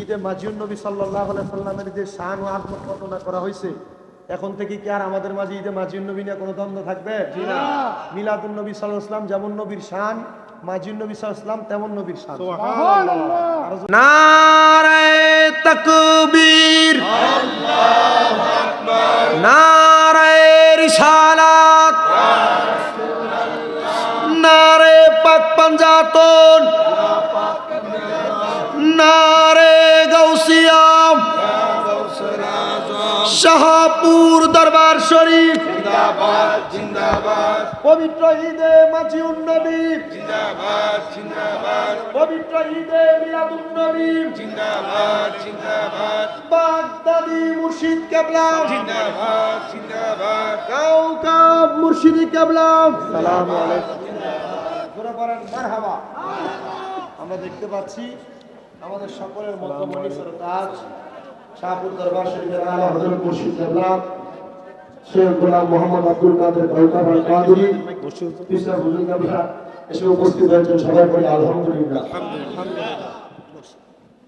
ঈদে মাজিউন নবী সাল্লাহ সাল্লামের যে শান ও আত্ম বর্ণনা করা হয়েছে এখন থেকে কি আর আমাদের মাঝে ঈদে মাজিউন নবী নিয়ে কোনো দ্বন্দ্ব থাকবে? মিলাদুল নবী সাল্লাহ ইসলাম যেমন নবীর শান মাজিউন নবী সাল্লাহ ইসলাম তেমন নবীর শান। নারায় তকবীর। নারায় শাহপুর দরবার শরীফ। পবিত্র ঈদে মাজিউন নবী। পবিত্র ঈদে মিলাদুন নবী। বাগদাদি মুর্শিদ কেবলা। কাউকাব মুর্শিদি কেবলা। সালাম আলাইকুম। মারহাবা। আমরা দেখতে পাচ্ছি আমাদের সকলের মতো মনীষের কাজ শাহপুর দরবার শরীফের আলা হযরত মুর্শিদ কেবলা গোলাম মোহাম্মদ আব্দুল কাদের কাদরি হুজুর কেবলা এসে উপস্থিত হয়েছেন সবাই বলি আলহামদুলিল্লাহ।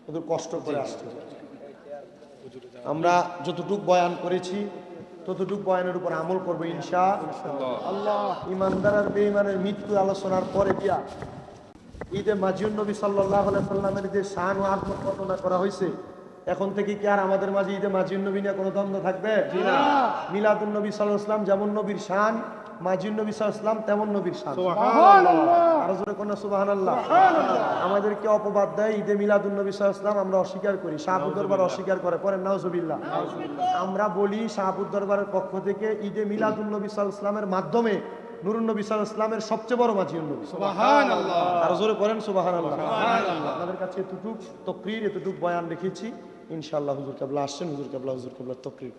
ওদের কষ্ট করে আসছে। আমরা যতটুক বয়ান করেছি ততটুক বয়ানের উপর আমল করব ইনশা আল্লাহ। ইমানদার আর বেঈমানের মৃত্যু আলোচনার পরে দিয়া ঈদে মাজিউন নবী সাল্লাহ সাল্লামের যে শান ও আজমত বর্ণনা করা হয়েছে এখন থেকে কি আর আমাদের মাঝে ঈদে মাজিউন নবী নিয়ে কোনো দ্বন্দ্ব থাকবে? মিলাদুন নবী সাল্লাহ ইসলাম যেমন নবীর শান নবী সাল্লাহ ইসলাম তেমন নবীর শান। আরও জোরে কোন সুবাহান আল্লাহ আমাদেরকে অপবাদ দেয় ঈদে মিলাদুন নবী সাল্লাহ ইসলাম আমরা অস্বীকার করি। দরবার অস্বীকার করে পরে নাউজুবিল্লাহ। আমরা বলি শাহপুর দরবারের পক্ষ থেকে ঈদে মিলাদুন নবী সাল্লাহ ইসলামের মাধ্যমে নুরুন নবী ইসলামের সবচেয়ে বড় মাঝিউন নবী। আর জোরে করেন সুবাহান আল্লাহ আপনাদের কাছে এতটুক তকরির এতটুক বয়ান রেখেছি। ইনশাআল্লাহ হুজুর কাবলা আসছেন হুজুর কাবলা হুজুর কাবলা তকরির।